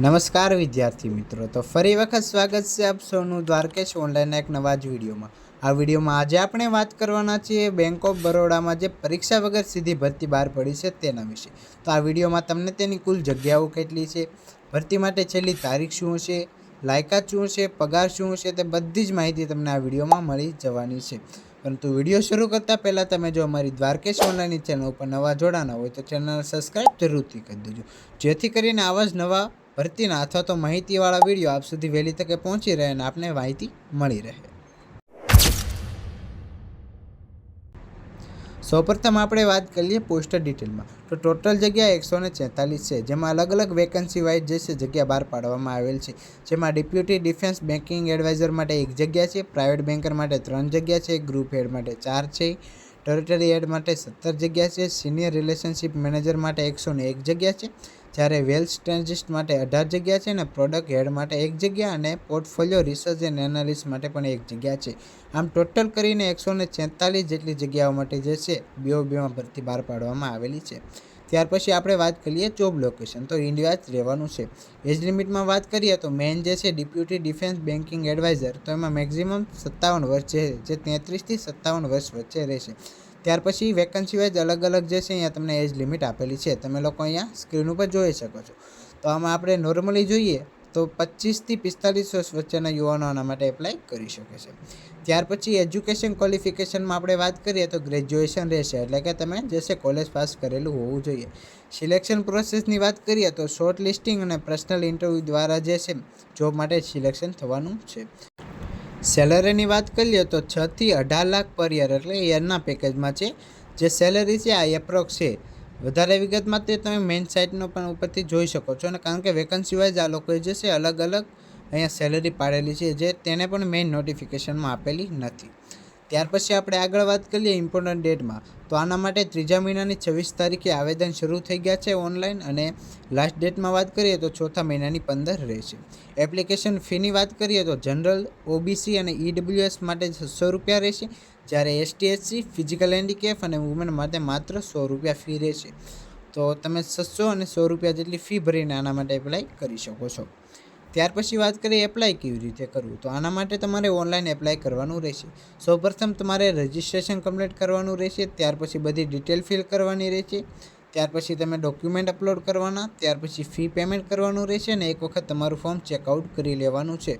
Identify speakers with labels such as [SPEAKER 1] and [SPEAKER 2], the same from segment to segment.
[SPEAKER 1] નમસ્કાર વિદ્યાર્થી મિત્રો. તો ફરી વખત સ્વાગત છે આપ સૌનું દ્વારકેશ ઓનલાઈનના એક નવા જ વિડીયોમાં. આ વિડીયોમાં આજે આપણે વાત કરવાના છીએ બેંક ઓફ બરોડામાં જે પરીક્ષા વગર સીધી ભરતી બહાર પડી છે તેના વિશે. તો આ વિડીયોમાં તમને તેની કુલ જગ્યાઓ કેટલી છે, ભરતી માટે છેલ્લી તારીખ શું છે, લાયકાત શું છે, પગાર શું છે તે બધી જ માહિતી તમને આ વિડીયોમાં મળી જવાની છે. પરંતુ વીડિયો શરૂ કરતાં પહેલાં તમે જો અમારી દ્વારકેશ ઓનલાઈનની ચેનલ ઉપર નવા જોડાના હોય તો ચેનલ સબસ્ક્રાઈબ જરૂરથી કરી દેજો. જેથી કરીને આવા જ નવા ભરતીના અથવા તો માહિતીવાળા વીડિયો આપ સુધી વહેલી તકે પહોંચી રહે અને આપને માહિતી મળી રહે. સૌપ્રથમ આપણે વાત કરીએ પોસ્ટર ડિટેલમાં. તો ટોટલ જગ્યા એકસો ને છેતાલીસ છે, જેમાં અલગ અલગ વેકન્સી વાઇઝ જે છે જગ્યા બહાર પાડવામાં આવેલ છે. જેમાં ડેપ્યુટી ડિફેન્સ બેન્કિંગ એડવાઇઝર માટે એક જગ્યા છે પ્રાઇવેટ બેન્કર માટે ત્રણ જગ્યા છે ગ્રુપ હેડ માટે ચાર છે. ટેરિટરી હેડ માટે સત્તર જગ્યા છે. સિનિયર રિલેશનશિપ મેનેજર માટે એકસો ને એક જગ્યા છે. જ્યારે વેલ્થ સ્ટ્રેટેજિસ્ટ માટે અઢાર જગ્યા છે અને પ્રોડક્ટ હેડ માટે એક જગ્યા અને પોર્ટફોલિયો રિસર્ચ એન્ડ એનાલિસ્ટ માટે પણ એક જગ્યા છે. આમ ટોટલ કરીને એકસો ને જેટલી જગ્યાઓ માટે જે છે બીઓબીમાં ભરતી બહાર પાડવામાં આવેલી છે. ત્યાર પછી આપણે વાત કરીએ જોબ લોકેશન તો ઇન્ડિયા જ રહેવાનું છે. એજ લિમિટમાં વાત કરીએ તો મેન જે છે ડિપ્યુટી ડિફેન્સ બેન્કિંગ એડવાઇઝર તો એમાં મેક્ઝિમમ સત્તાવન વર્ષ છે જે તેત્રીસથી સત્તાવન વર્ષ વચ્ચે રહેશે. ત્યાર પછી વેકન્સી વાઇઝ અલગ અલગ જે છે અહીંયા તમને એજ લિમિટ આપેલી છે. તમે લોકો અહીંયા સ્ક્રીન ઉપર જોઈ શકો છો. તો આમાં આપણે નોર્મલી જોઈએ તો પચીસથી પિસ્તાલીસ વર્ષ વચ્ચેના યુવાનો આના માટે એપ્લાય કરી શકે છે. ત્યાર પછી એજ્યુકેશન ક્વોલિફિકેશનમાં આપણે વાત કરીએ તો ગ્રેજ્યુએશન રહેશે, એટલે કે તમે જે કોલેજ પાસ કરેલું હોવું જોઈએ. સિલેક્શન પ્રોસેસની વાત કરીએ તો શોર્ટ લિસ્ટિંગ અને પર્સનલ ઇન્ટરવ્યૂ દ્વારા જે છે જોબ માટે સિલેક્શન થવાનું છે. સેલરીની વાત કરીએ તો છથી અઢાર લાખ પર યર એટલે યરના પેકેજમાં છે. જે સેલરી છે, આ એપ્રોક્સ છે. વધારે વિગતમાં તે તમે મેઇન સાઇટનો પણ ઉપરથી જોઈ શકો છો. અને કારણ કે વેકન્સી વાઇઝ આ લોકોએ જે છે અલગ અલગ અહીંયા સેલરી પાડેલી છે, જે તેને પણ મેઇન નોટિફિકેશનમાં આપેલી નથી. ત્યાર પછી આપણે આગળ વાત કરીએ ઇમ્પોર્ટન્ટ ડેટમાં તો આના માટે ત્રીજા મહિનાની છવ્વીસ તારીખે આવેદન શરૂ થઈ ગયા છે ઓનલાઈન અને લાસ્ટ ડેટમાં વાત કરીએ તો ચોથા મહિનાની પંદર રહેશે. એપ્લિકેશન ફીની વાત કરીએ તો જનરલ ઓબીસી અને ઈડબ્લ્યુએસ માટે છસો રૂપિયા રહેશે. જ્યારે S T S C physical handicap અને વુમેન માટે માત્ર સો રૂપિયા ફી રહેશે તો તમે છસો અને સો રૂપિયા જેટલી ફી ભરીને આના માટે એપ્લાય કરી શકો છો. ત્યાર પછી વાત કરીએ એપ્લાય કેવી રીતે કરવું? તો આના માટે તમારે ઓનલાઈન એપ્લાય કરવાનું રહેશે. સૌપ્રથમ તમારે રજિસ્ટ્રેશન કમ્પ્લીટ કરવાનું રહેશે. ત્યાર પછી બધી ડિટેલ ફિલ કરવાની રહેશે. ત્યાર પછી તમે ડોક્યુમેન્ટ અપલોડ કરવાના. ત્યાર પછી ફી પેમેન્ટ કરવાનું રહેશે અને એક વખત તમારું ફોર્મ ચેકઆઉટ કરી લેવાનું છે.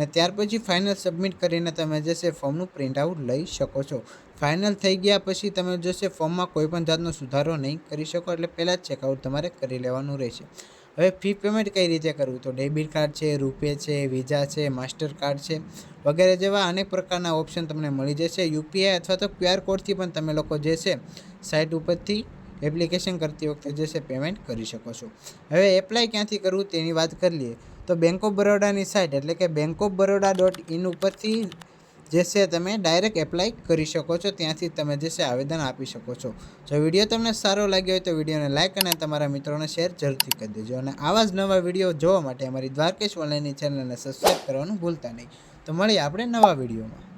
[SPEAKER 1] અને ત્યાર પછી ફાઇનલ સબમિટ કરીને તમે જે છે ફોર્મનું પ્રિન્ટ આઉટ લઈ શકો છો. ફાઇનલ થઈ ગયા પછી તમે જશે ફોર્મમાં કોઈપણ જાતનો સુધારો નહીં કરી શકો, એટલે પહેલાં જ ચેકઆઉટ તમારે કરી લેવાનું રહેશે. હવે ફી પેમેન્ટ કઈ રીતે કરવું? તો ડેબિટ કાર્ડ છે, રૂપે છે વિઝા છે માસ્ટર કાર્ડ છે, વગેરે જેવા અનેક પ્રકારના ઓપ્શન તમને મળી જશે. યુપીઆઈ અથવા તો ક્યુઆર કોડથી પણ તમે લોકો જે છે સાઇટ ઉપરથી એપ્લિકેશન કરતી વખતે જે છે પેમેન્ટ કરી શકો છો. હવે એપ્લાય ક્યાંથી કરવું તેની વાત કરી લઈએ. તો બેંક ઓફ બરોડાની સાઇટ એટલે કે bank of Baroda dot in ઉપરથી જે છે તમે ડાયરેક્ટ એપ્લાય કરી શકો છો. ત્યાંથી તમે જે છે આવેદન આપી શકો છો. જો વીડિયો તમને સારો લાગ્યો હોય તો વિડીયોને લાઇક અને તમારા મિત્રોને શેર જરૂરથી કરી દેજો. અને આવા જ નવા વીડિયો જોવા માટે અમારી દ્વારકેશ ઓનલાઈનની ચેનલને સબસ્ક્રાઈબ કરવાનું ભૂલતા નહીં. તો મળીએ આપણે નવા વિડીયોમાં.